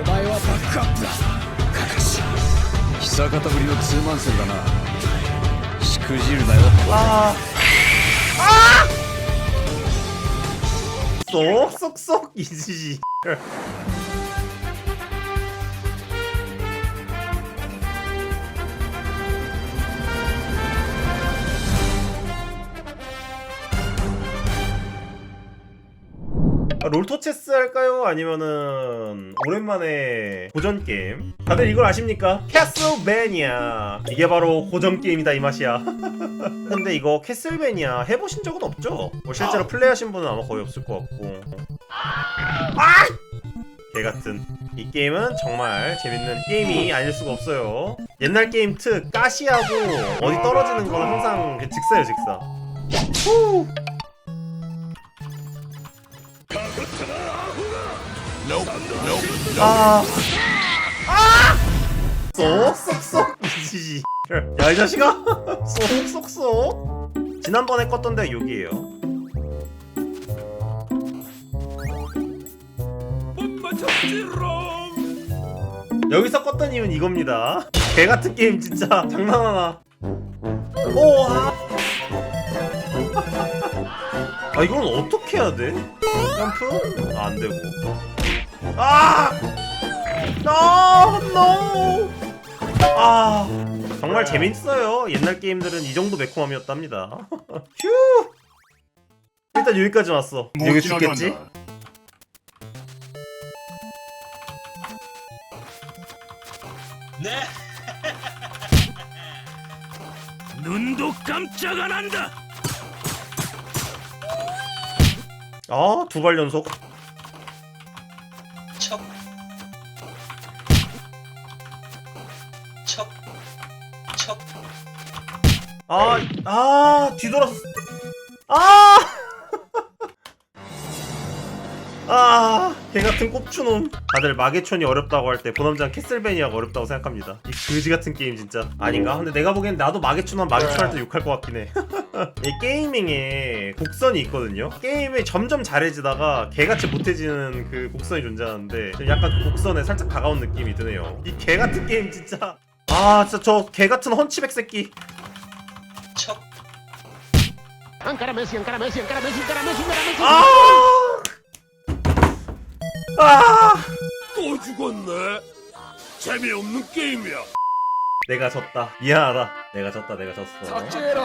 お前はバックアップだ。カカシ久方ぶりのツーマン戦だな。しくじるなよ。あああそくそ。きじじ 아, 롤토체스 할까요? 아니면은 오랜만에 고전 게임? 다들 이걸 아십니까? 캐슬베니아 이게 바로 고전 게임이다 이 맛이야. 근데 이거 캐슬베니아 해보신 적은 없죠? 뭐 실제로 플레이하신 분은 아마 거의 없을 것 같고. 아! 개 같은 이 게임은 정말 재밌는 게임이 아닐 수가 없어요. 옛날 게임 특 가시하고 어디 떨어지는 건 항상 그 직사예요 직사. 후. 아. 아! 쏙쏙쏙 이지. 야 이 자식아. 쏙쏙쏙. 지난번에 껐던 데가 여기에요. 여기서 껐던 이유는 이겁니다. 개 같은 게임 진짜 장난하나. 오, 아. 아 이건 어떻게 해야 돼? 점프? 아, 안 되고. 아! No, no. 아, 정말 재밌어요. 옛날 게임들은 이 정도 매콤함이었답니다. 휴. 일단 여기까지 왔어. 여기 죽겠지? 눈도 깜짝 안 한다. 아, 두 발 연속. 척. 척. 척. 아, 아, 뒤돌았어. 아! 아, 개 같은 꼽추놈. 다들 마계촌이 어렵다고 할 때 보남장 캐슬베니아가 어렵다고 생각합니다. 이 그지 같은 게임 진짜. 아닌가? 근데 내가 보기엔 나도 마계촌 하면 마계촌 할 때 욕할 것 같긴 해. 이 게이밍에 곡선이 있거든요. 게임에 점점 잘해지다가 개같이 못해지는 그 곡선이 존재하는데 약간 그 곡선에 살짝 다가온 느낌이 드네요. 이 개같은 게임 진짜 아 진짜 저 개같은 헌치백 새끼 척. 아! 아! 또 죽었네. 재미없는 게임이야. 내가 졌다. 미안하다. 내가 졌다. 내가 졌어. 삭제해라.